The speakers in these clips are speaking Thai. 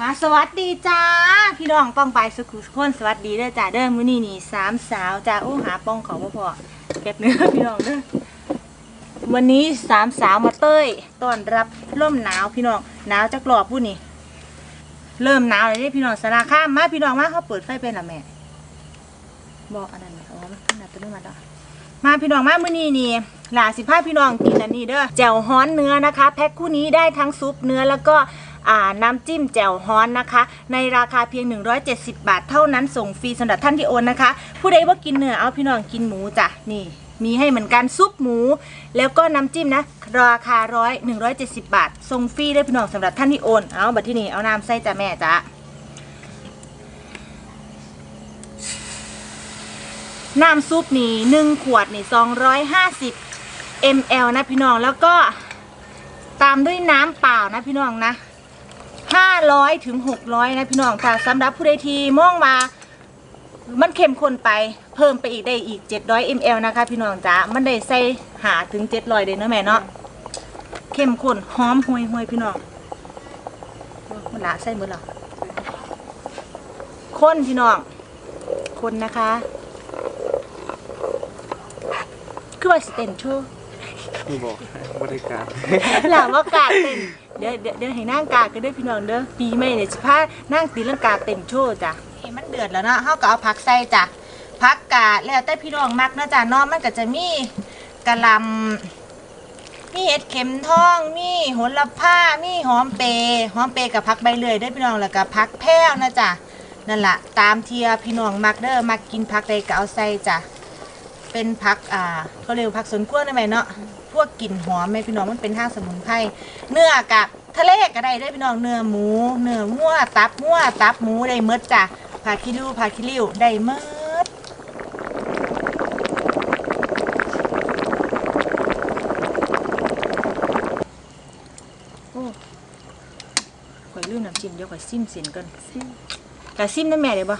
มาสวัสดีจ้า พี่น้องป้องไปสุขุสุขคนสวัสดีเด้อจ้าเด้อมื้อนี้นี่สามสาวจ้าโอ้หาป้องเขาบ่พอเก็บเนื้อพี่น้องเด้อวันนี้สามสาวมาเต้ยต้อนรับร่มหนาวพี่น้องหนาวจักรอบผู้นี่เริ่มหนาวเลยเด้พี่น้องสารคามมาพี่น้องมาเขาเปิดไฟเป็นละแม่บอกอันนั้นไหมอ๋อมันขนาดตัวนี้มาดอกมาพี่น้องมามื้อนี้นี่หลาสิพาพี่น้องกินอันนี้เด้อแจ่วฮ้อนเนื้อนะคะ แพ็คคู่นี้ได้ทั้งซุปเนื้อแล้วก็ น้ำจิ้มแจ่วฮ้อนนะคะ ในราคาเพียง 170 บาทเท่านั้นส่งฟรีสำหรับท่านที่โอนนะคะ ผู้ใดว่ากินเนื้อเอาพี่น้องกินหมูจ้ะนี่มีให้เหมือนกันซุปหมู แล้วก็น้ำจิ้มนะ ราคาร้อยหนึ่งร้อยเจ็ดสิบบาทส่งฟรีด้วยพี่น้องสำหรับท่านที่โอนเอาบัตรที่นี่เอาน้ำใส่จ้ะแม่จ้ะน้ำซุปนี่หนึ่งขวดนี่สองร้อยห้าสิบ ml นะพี่น้องแล้วก็ตามด้วยน้ำเปล่านะพี่น้องนะ 500ถึง600นะพี่น้องค่ะสำหรับผู้ใดที่มองมามันเข้มข้นไปเพิ่มไปอีกได้อีก 700 ml นะคะ พี่น้องจ๋ามันได้ใส่หาถึง 700เด้เนาะแม่เนาะเข้มข้นหอมห่วยห่วยพี่น้องโอ้มันละใส่หมดหรอคนพี่น้องคนนะคะ คือว่าสเตนโชว์นี่บอกบริการหลังว่ากาเต้นเดี๋ยวเดี๋ยวเดี๋ยวให้นั่งกากันด้วยพี่น้องเด้อปีใหม่เนี่ยสิพานั่งตีลังกาเต้นโชว์จ้ะเอ้มันเดือดแล้วเนาะเฮาก็เอาผักใส่จ้ะผักกาดแล้วแต่พี่น้องมักเนาะจ้ะเนาะมันก็จะมีกะหล่ำมีเห็ดเข็มทอง มีโหระพามีหอมเปรย์หอมเปรย์กับผักใบเลื่อยเด้อพี่น้องแล้วก็ผักแพ้วนะจ้ะนั่นละตามเทียพี่น้องมักเด้อมักกินผักใดก็เอาใส่จ้ะเป็นผักอ่าเขาเรียกว่าผักสวนครัวได้ไหมเนาะ พวกกลิ่นหอมไหมพี่น้องมันเป็นห้างสมุนไพรเนื้อกับทะเลก็ได้ได้อพี่น้องเนื้อหมู เนื้องัวตับงัวตับหมูได้เมดจ้ะผักคิริวผักคิริวได้เมดโอ้ข่อยลืมน้ำจิ้มเดี๋ยวข่อยซิมเสียนกันกะซิมน้ำแม่ได้ปะ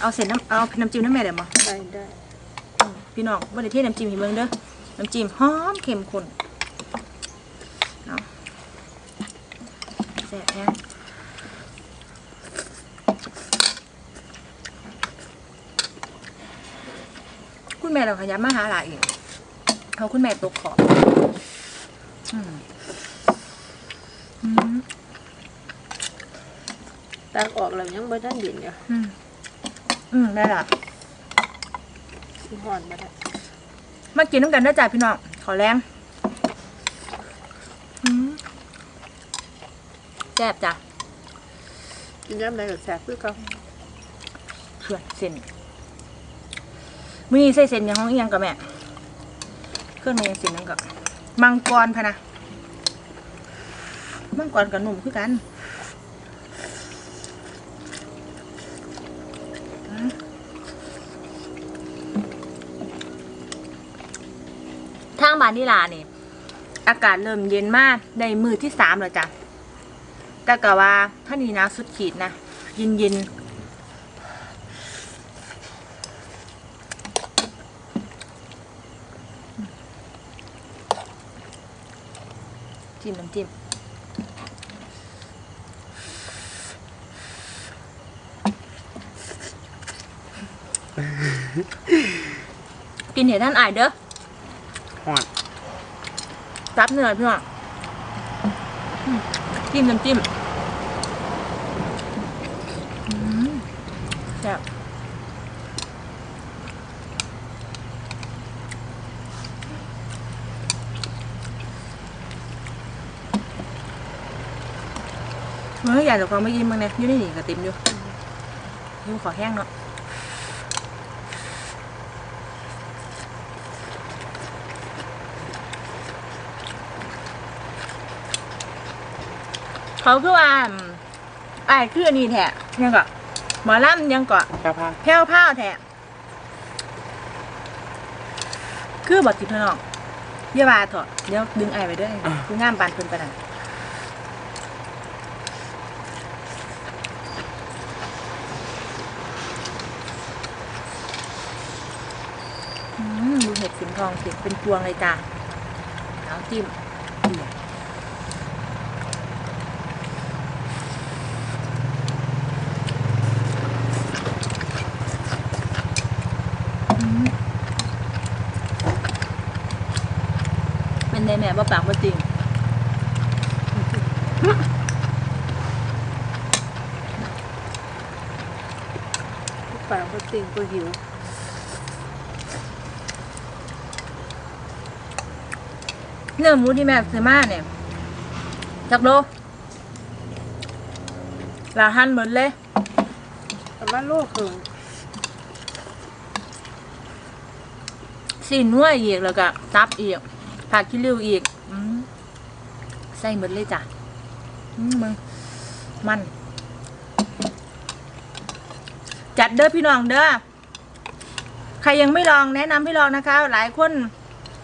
เอาเส้นน้ำเอาน้ำจิ้มน้ำแม่ได้ปะได้ได้อืมพี่น้องบ่ได้เทน้ำจิ้มให้เบิ่งเด้อ น้ำจิ้มหอมเข้มข้นเอาแซ่บแฮะคุณแม่เราขยันมาหาหลายอีกเขาคุณแม่ตกขอบอืมอืมตักออกแล้วยังบ่ทันเย็นอยู่อืมอืมได้ละสิฮ้อนบ่ได้ มากินน้ำกันนะจ๊ะพี่น้องขอแรงอืมแซ่บจ้ะกินยามใดก็แซ่บคือเก่าเพื่อนเส้นมือนี้ใส่เส้นอย่างห้องเอียงกับแม่เครื่องในยังเส้นนั่นกับมังกรพะนะมังกรกับหนุ่มคือกัน ทานิลาเนี่ยอากาศเริ่มเย็นมากในมือที่สามแล้วจ้ะก็กะว่าถ้านี่นะสุดขีดนะเย็นเย็นจิ้มน้ำจิ้มกินเห็ดท่านอายเด้อ หอดจับเนื้อพี่น้องอืมจิ้มน้ำจิ้มอืมแซ่บเมื่ออยากจะฟังไม่ยิ้มบ้างเนี่ยอยู่ในนี่กระติมอยู่อยู่ขอแห้งเนาะ เขาคือว่าอืมอ้ายคืออันนี้แท้ยังก็หมอลำยังก็แค่ผ้าแพ้วพ้าวแท้คือบอกติพี่น้องอย่าว่าเถอะเดี๋ยวดึงไอ้ายไปเด้วยคืองามปานเพิ่นปานนั้นอืมดูเห็ดสีทองสิเป็นพวงเลยจ้าเอาจิ้ม แม่บ่ปากบ่จริงทุกปากก็ติงก็หิวเนื้อหมูที่แม่ซื้อมาเนี่ยจักโลลาหันเหมดเลยประมาณโลครึ่งสีนัวอีกแล้วก็ตับอีก ผักขี้ริ้วอีกอใส่หมดเลยจ้ะมึงมัน จัดเด้อพี่น้องเด้อใครยังไม่ลองแนะนำให้ลองนะคะ หลายคน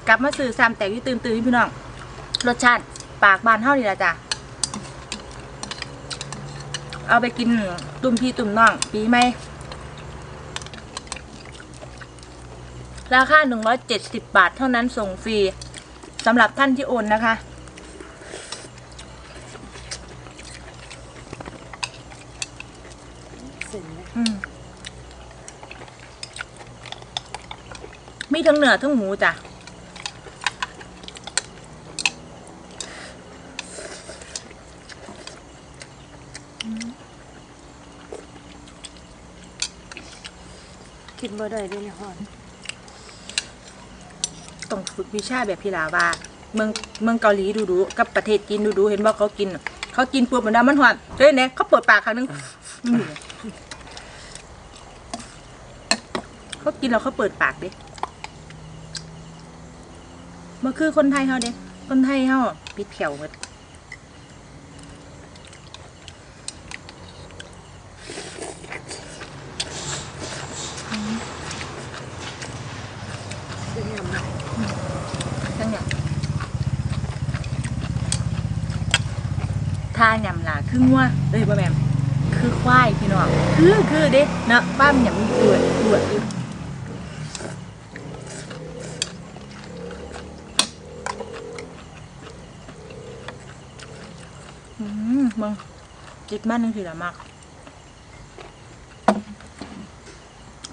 กลับมาสื่อซ้ำแต่ที่ตื่นตื่นพี่น้อง รสชาติปากบานเท่านี้ละจ้ะเอาไปกินตุ่มพี่ตุ่มน้อง ปีใหม่ราคา 170 บาทเท่านั้นส่งฟรี สำหรับท่านที่โอนนะคะไมอืมมีทั้งเนื้อทั้งหมูจ้ะกินบ่ได้ด้วยในหอน ต้องฝึกวิชาแบบพี่ลาว่า เมืองเมืองเกาหลีดูดูๆกับประเทศจีนดูดูๆเห็นว่าเขากิน เขากินปุ๊บมันดามันหวานเฮ้ยเนี่ยเขาเปิดปากครั้งนึงเขากินแล้วเขาเปิดปากเด้มันคือคนไทยเขาเด้คนไทยเขาปิดแถวหมด เป็นยำนะ ทั้งอย่างท่าหยำล่ะ คืองัวเอ้ยบ่แม่นคือควายพี่น้องคือคือเด้เนาะบ้ามันหยำปวดปวดอยู่อืมมึงจิตมันนึงสิละมาก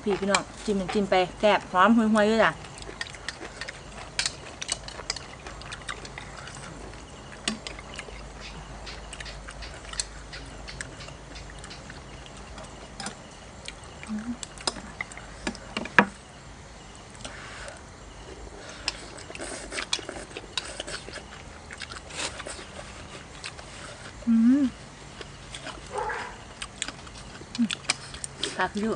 พี่พี่น้องจิ้มจิ้มไปแซ่บหอมห่วยๆเลยจ้ะ อืม ผักอยู่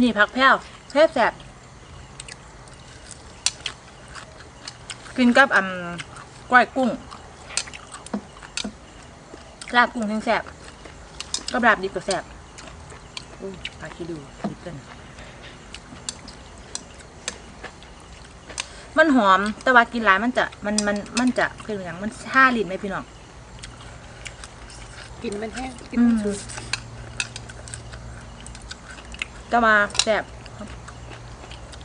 นี่ผักแพ้วแซ่บแซ่บกินกับอ่ำก้อยกุ้งลาบกุ้งทั้งแซ่บกับลาบดีกว่าแซ่บอุ้ผักขี้ดูนิดเกิน มันหอม แต่ว่ากินหลายมันจะมันมันมันจะเป็นอย่างมันชาลิ้นไหมพี่น้องกินมันแห้งกินอืมันมสุดแต่ว่าแสบ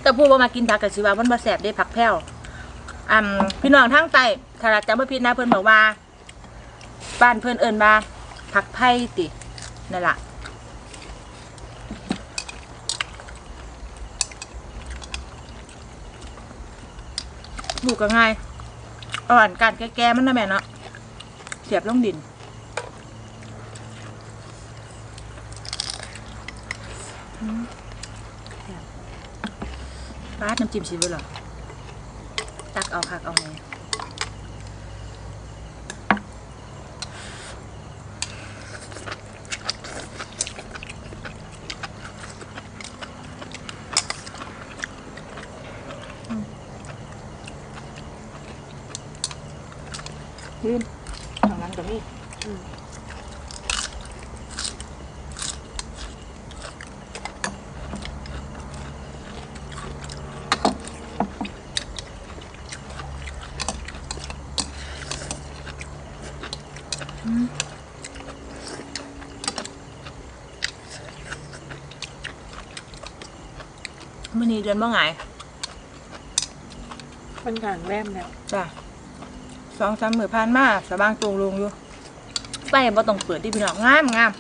แต่พูดว่ามากินผักกับชีวามันบ่แสบได้ผักแพ้วอ่าพี่น้องทั้งไตถ้าจำไม่ผิดนะเพิ่นบอกว่าบ้านเพิ่นเอิญมาผักไผ่ตินั่นล่ะ ปลูกก็ง่ายอ่อนการแก้ๆมันนะแม่เนาะเสียบลงดินราดน้ำจิ้มซีฟู้ดเหรอ ตักเอาคักเอาไงยืนทางนั้นกับพี่ มื่อนี้เดือนบ่ไงมันกลางแรมแล้วจ้ะสองสามมือผ่านมาสบางตรงลงอยู่ไปบ่ต้องเปิดที่พี่น้องงามงาม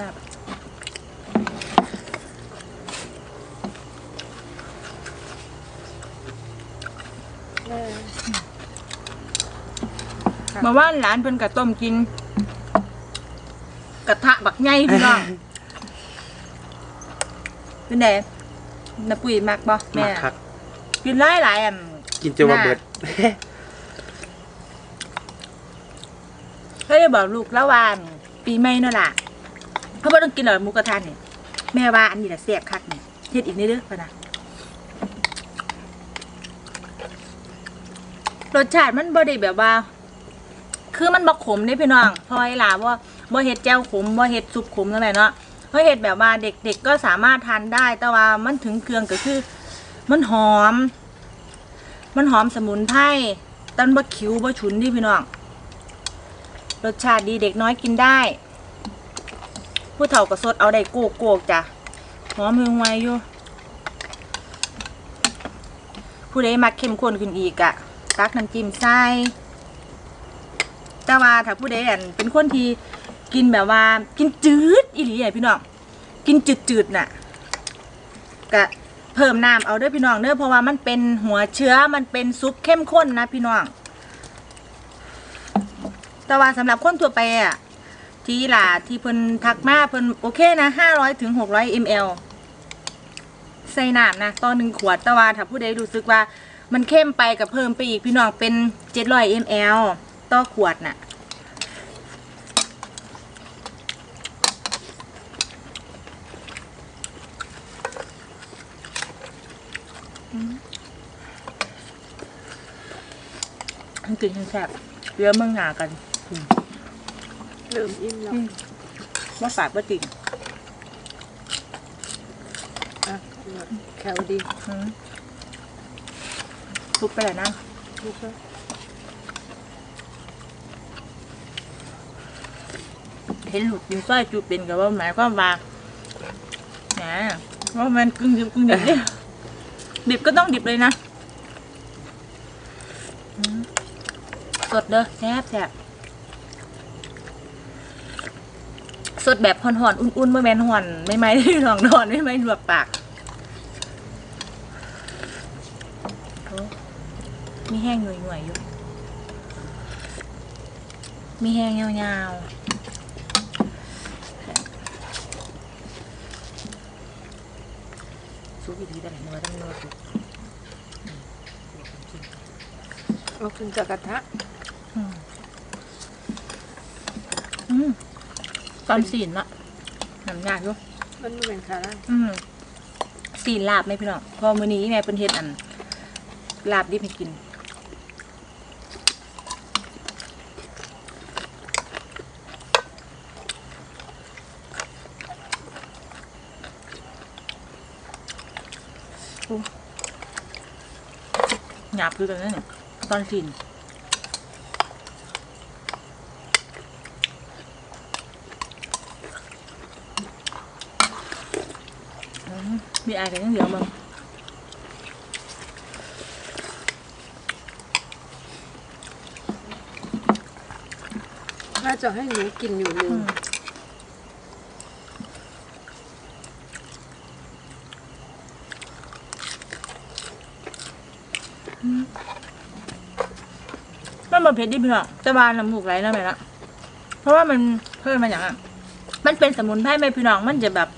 ซ่บมาว่าหลานเป็นกะต้มกิน กระทะบักไงพี่น้องเป็นไงน้าปุ๋ยมากบ่แม่มักกินหลายหลายอะกินจนว่าเบิดเฮ้ยบอกลูกละวานปีใหม่นั่นแหละ เขาบ่ต้องกินหรอกหมูกระทะนี่ยแม่ว่าอันนี้แหละแซ่บคักนี่ยเฮ็ดอีกนิดเด้อพะนะรสชาติมันบ่ได้แบบว่า คือมันบ่ขมนี่พี่น้องพราะไอ้หลาว่าบ่เฮ็ดแจ่วขมบ่เฮ็ดซุปขมนั่นแหละเนาะเพราะเฮ็ดแบบว่าเด็กๆก็สามารถทานได้ แต่ว่ามันถึงเครื่องก็คือ มันหอม มันหอมสมุนไพรตันบ่คิ้วบ่ฉุนดิพี่น้องรสชาติดีเด็กน้อยกินได้ ผู้เฒ่าก็สดเอาได้โกกโกกจ้ะหอมหึงไวอยู่ผู้ใดมักเข้มข้นขึ้นอีกอะตักน้ำจิ้มใส่แต่ว่าถ้าผู้ใดอันเป็นคนที่กินแบบว่ากินจืดอีหลีอะพี่น้องกินจืดๆน่ะก็เพิ่มน้ำเอาเด้อพี่น้องเด้อเพราะว่ามันเป็นหัวเชื้อมันเป็นซุปเข้มข้นนะพี่น้องแต่ว่าสำหรับคนทั่วไปอะ ที่ล่ะที่เพิ่นทักมาเพิ่นโอเคนะห้าร้อยถึงหกร้อยมลใส่น้ำนะต่อหนึ่งขวดแต่ว่าถ้าผู้ใดรู้สึกว่ามันเข้มไปกับเพิ่มไปอีกพี่น้องเป็นเจ็ดร้อยมลต่อขวดน่ะมันกินแซ่บเรือเมืองหนากัน เริ่มอิ่มแล้วว่าฝาดว่าติ่งอะแคลดีอืมทุบไปเลยนะลูกแล้วเห็นหลุดกินสร้อยจูบเป็นกับว่าหมายความว่าแหมว่ามันกึ่งดิบกึ่งดิบเนี่ยดิบก็ต้องดิบเลยนะอืมสดเด้อแซ่บแซ่บ สดแบบห่อนๆ อุ่นๆเมื่อแมนห่อน ไม่ไหมที่หลองนอนไม่ไหมลวกปากโอ้มีแห้งหน่วยๆอยู่ มีแห้งยาวๆซุปอีกทีแต่ไหนเนื้อต้องเนื้อซุปเอาขึ้นจากกระทะ อืมอืม ตอนสีนละหนังยากอยู่มันไม่เป็นคาร่าอืมสีนลาบไหมพี่น้องพอมื้อนี้แม่เป็นเฮ็ดอัน ลาบดิบให้กินโอ้หยาบคือกันนะเนี่ยตอนกินอื มมีอะไรกันยังเหลือมั้งน่าจะให้หนูกินอยู่ลือืมมมันมาเผ็ดดิพี่น้องแต่ว่าน้ำมูกไหลแล้วไหมละเพราะว่ามันเพิ่มมาอย่างอะ มันเป็นสมุนไพรไหมพี่น้อง มันจะแบบ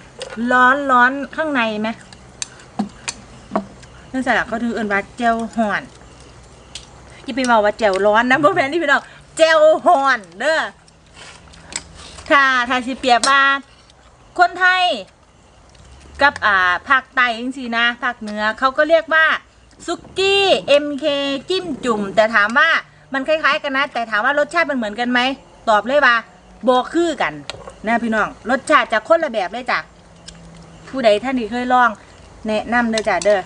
ร้อนร้อนข้างในไหมนั่นสลักเขาถือเอินว่าเจลห่อนอย่ไปบอกว่าเจลร้อนนะพวกแฟนที่พี่น้องเจลห่อนเด้อถ้าถ้าสิเปียบว่าคนไทย กับอ่าภาคใต้จริงๆนะภาคเหนือเขาก็เรียกว่าซุกี้ MK จิ้มจุ่ม แต่ถามว่ามันคล้าย ๆ กันนะ แต่ถามว่ารสชาติมันเหมือนกันไหม ตอบเลยว่าบอคือกันนะพี่น้อง รสชาติจะคนละแบบเลยจ้ะ ผู้ใดท่านที่เคยลอง แนะนำเด้อจ้ะเด้อ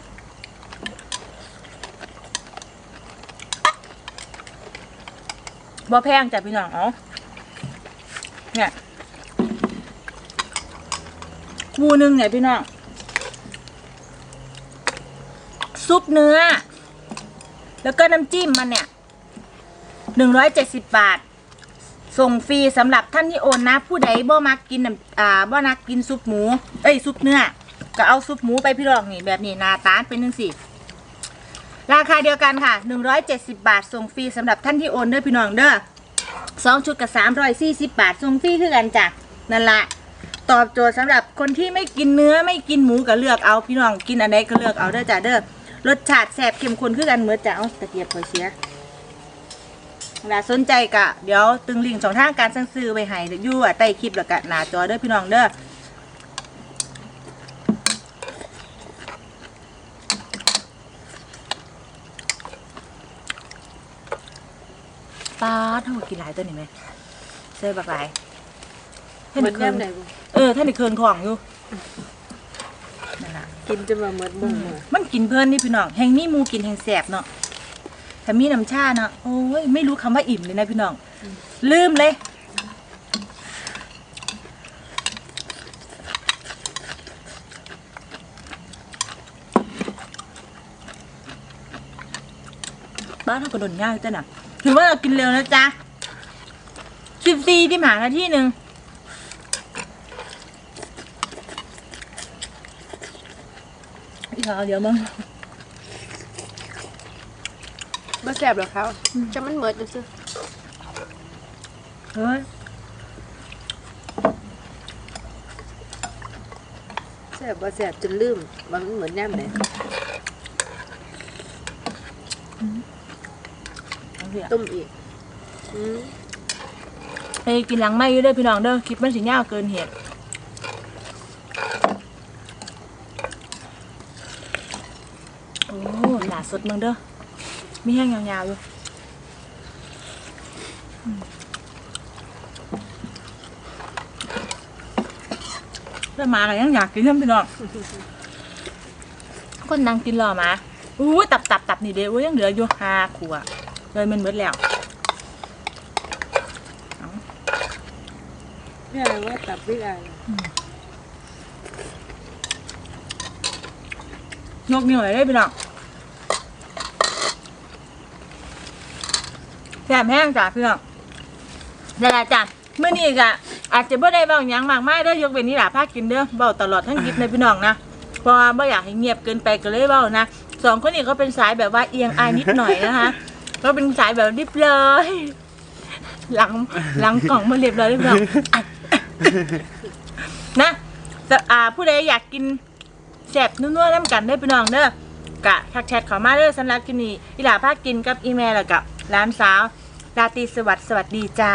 บ่แพงจ้ะพี่น้องเอ๋อเนี่ยคู่หนึ่งเนี่ยพี่น้องซุปเนื้อ แล้วก็น้ำจิ้มมันเนี่ยหนึ่งร้อยเจ็ดสิบบาท ส่งฟรีสำหรับท่านที่โอนนะ ผู้ใดบ่มักกินน้ำอ่าบ่นักกินซุปหมู เอ้ยซุปเนื้อก็เอาซุปหมูไปพี่น้องนี่แบบนี้หนาตาเป็นจังสิราคาเดียวกันค่ะ 170 บาทส่งฟรีสำหรับท่านที่โอนเด้อพี่น้องเด้อสองชุดกับ340 บาทส่งฟรีคือกันจ้ะนั่นละตอบโจทย์สำหรับคนที่ไม่กินเนื้อไม่กินหมูก็เลือกเอาพี่น้องกินอันใดก็เลือกเอาเด้อจ้ะเด้อรสชาติแซ่บเข้มข้นคือกันเหมือนจะเอาตะเกียบคอเสีย เวลาสนใจกะเดี๋ยวตึงลิงก์ช่องทางการสั่งซื้อไว้ให้อยู่อะใต้คลิปแล้วก็หน้าจอเด้อพี่น้องเด้อปลาเท่ากับกินหลายตัวนี่ไหมเซ่บักหลายเหมือนเคแนรื่องมไหนบ่เออท่านในเครื่องของอยู่นั่นแหละกินจนมาเหมือนบ่งหมดมันกินเพลินนี่พี่น้องแห่งมีหมูกินแห่งแสบเนาะ แต่มีน้ำชาเนาะโอ้ยไม่รู้คำว่าอิ่มเลยนะพี่น้อง ลืมเลยบ้านเราก็โดนยากจ้ะน่ะถือว่าเรากินเร็วนะจ๊ะสิบสี่ที่หมานาที่หนึ่งอีกขาวเดี๋ยวมึง บ่แซ่บหรอกเขาจะมันเหมือนจังซี่เฮ้ยแซ่บบ่แซ่บจนลืมว่ามันเหมือนแนมไหนเอาเถอะต้มอีกอืมไปกินหลังไม่อยู่เด้อพี่น้องเด้อคลิปมันสิยาวเกินเหตุโอ้หลาสดมึงเด้อ มีแห้งยาวๆอยู่อืมแล้วหมาก็ยังอยากกินเพิ่มพี่น้องคนนั่งกินรอหมาอู้ยตับตับตับนี่เด้อุ้ยยังเหลืออยู่ห้าขวดเลยมันหมดแล้วพี่อะไรว่าตับพี่อะไรยกนิ้วเลยได้พี่น้อง แซ่บแห้งจ้ะพี่น้องนั่นแหละจ้ะเมื่อนี้ก็อาจจะไม่ได้เบาหยังมากมายเด้อยกเว้นนี่แหละพากินเด้อเบาตลอดทั้งคลิปเลยพี่น้องนะเพราะว่าไม่อยากให้เงียบเกินไปก็เลยเบานะสองคนนี้เขาเป็นสายแบบว่าเอียงอายนิดหน่อยนะคะเขาเป็นสายแบบรีบเลยหลังหลังกล่องมาเรียบร้อยเลยพี่น้องอะนะแต่อ่าผู้ใดอยากกินแซ่บนัวๆน้ำกันเด้พี่น้องเด้อกะทักแชทเข้ามาเด้อสำหรับคลิปนี้อีหลาพากินกับอีเมลแล้วกับ หลานสาวราตรีสวัสดิ์สวัสดีจ้า